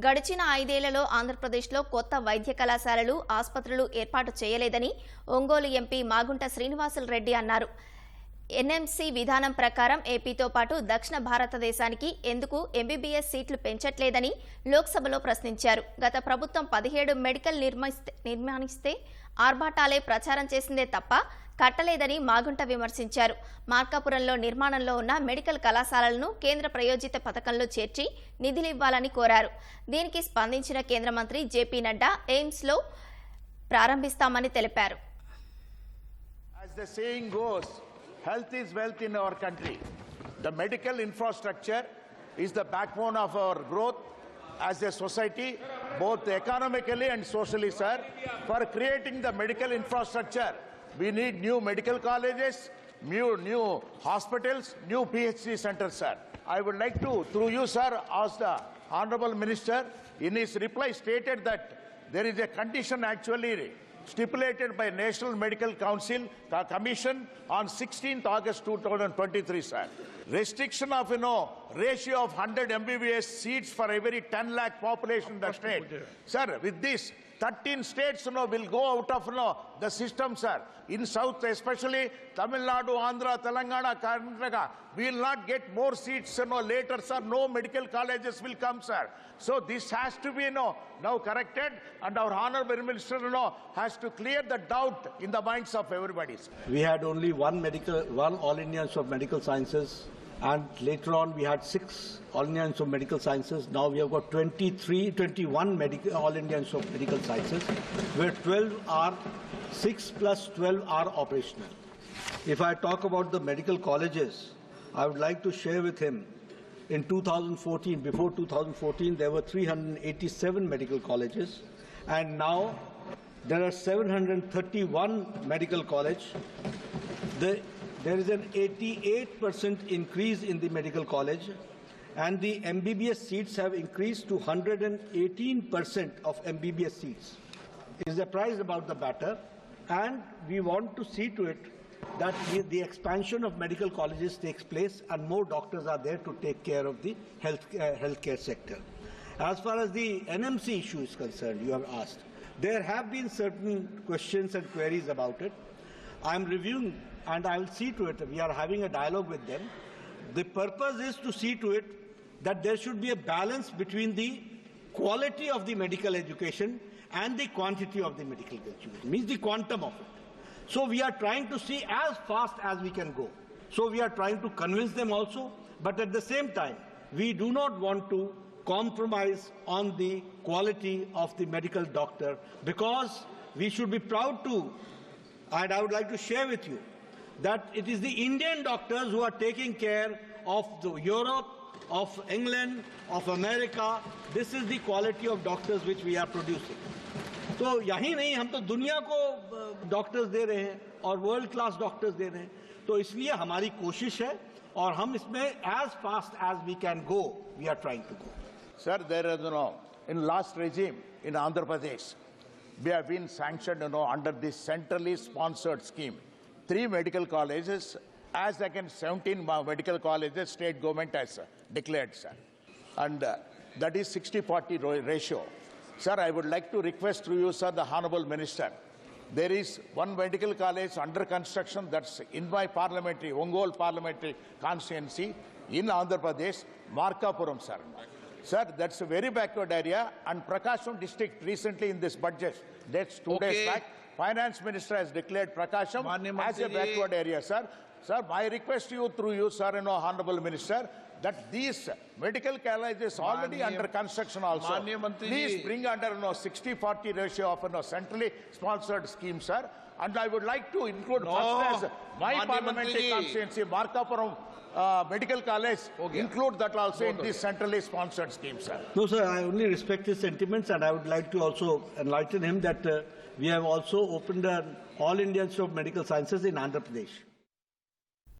గడిచిన ఐదేళ్ళలో ఆంధ్రప్రదేశ్లో కొత్త వైద్య కళాశాలలు ఆసుపత్రులు ఏర్పాటు చేయలేదని ఒంగోలు ఎంపీ మాగుంట శ్రీనివాసులు రెడ్డి అన్నారు. ఎన్ఎంసీ విధానం ప్రకారం ఏపీతో పాటు దక్షిణ భారతదేశానికి ఎందుకు ఎంబీబీఎస్ సీట్లు పెంచట్లేదని లోక్సభలో ప్రశ్నించారు. గత ప్రభుత్వం పదిహేడు మెడికల్ నిర్మిస్తే నిర్మాణిస్తే ఆర్భాటాలే ప్రచారం చేసిందే తప్ప కట్టలేదని మాగుంట విమర్శించారు మార్కాపురంలో నిర్మాణంలో ఉన్న మెడికల్ కళాశాలలను కేంద్ర ప్రయోజిత పథకంలో చేర్చి నిధులివ్వాలని కోరారు దీనికి స్పందించిన కేంద్ర మంత్రి జేపీ నడ్డా ఎయిమ్స్లో ప్రారంభిస్తామని తెలిపారు health is wealth in our country. The medical infrastructure is the backbone of our growth as a society, both economically and socially, sir. For creating the medical infrastructure, we need new medical colleges, new, new hospitals, new PhD centers, sir. I would like to, through you, sir, ask the Honorable Minister, in his reply stated that there is a condition actually stipulated by National Medical Council Commission on 16th August 2023, sir. Restriction of, you know, ratio of 100 MBBS seats for every 10 lakh population in the state. Sir, with this, 13 states, you know, will go out of, you know, the system, sir. In South, especially Tamil Nadu, Andhra, Telangana, Karnataka, we will not get more seats, you know, later, sir. No medical colleges will come, sir. So this has to be, you know, now corrected, and our honorable minister, you know, has to clear the doubt in the minds of everybody, sir. We had only one medical, one All India Institute of Medical Sciences, and later on we had six All India Institute of Medical Sciences. Now we have got 23, 21 medical, All India Institute of Medical Sciences, where 12 are, 6 plus 12 are operational. If I talk about the medical colleges, I would like to share with him in 2014, before 2014, there were 387 medical colleges, and now there are 731 medical college. The, there is an 88% increase in the medical college, and the MBBS seats have increased to 118% of MBBS seats. Is apprised about the matter, and we want to see to it that the- expansion of medical colleges takes place and more doctors are there to take care of the health, uh, healthcare sector. As far as the NMC issue is concerned, you have asked, there have been certain questions and queries about it. I'm reviewing and I'll see to it, we are having a dialogue with them. The purpose is to see to it that there should be a balance between the quality of the medical education and the quantity of the medical education, means the quantum of it. So we are trying to see as fast as we can go. So we are trying to convince them also, but at the same time, we do not want to compromise on the quality of the medical doctor because we should be proud to, and I would like to share with you, that it is the Indian doctors who are taking care of the Europe, of England, of America. This is the quality of doctors which we are producing. तो यही नहीं हम तो दुनिया को doctors they रहे हैं और वर्ल्ड क्लास डॉक्टर्स दे रहे हैं तो इसलिए हमारी कोशिश है और हम इसमें as fast as we can go we are trying to go Sir, there is, you know, in last regime in Andhra Pradesh, we have been sanctioned, you know, under this centrally sponsored scheme. Three medical colleges, as against 17 ma- medical colleges, state government has uh, declared, sir. And uh, that is 60-40 ratio. Sir, I would like to request to you, sir, the honorable minister, there is one medical college under construction that's in my parliamentary, Ongol parliamentary constituency in Andhra Pradesh, Markapuram, sir. Sir, that's a very backward area and Prakasham district recently in this budget, that's two days back, finance minister has declared Prakasham as a backward area, sir. Sir, my request to you through you, sir, and honorable minister, that these medical colleges is already under construction also. Please bring under, you know, 60-40 ratio of, you know, centrally sponsored scheme, sir. And I would like to include No, first as my Manya parliamentary constituency, Markapuram uh, Medical College, Okay. include that also in Noted. this centrally sponsored scheme, sir. No, sir, I only respect his sentiments and I would like to also enlighten him that uh, we have also opened an All India Institute of Medical Sciences in Andhra Pradesh.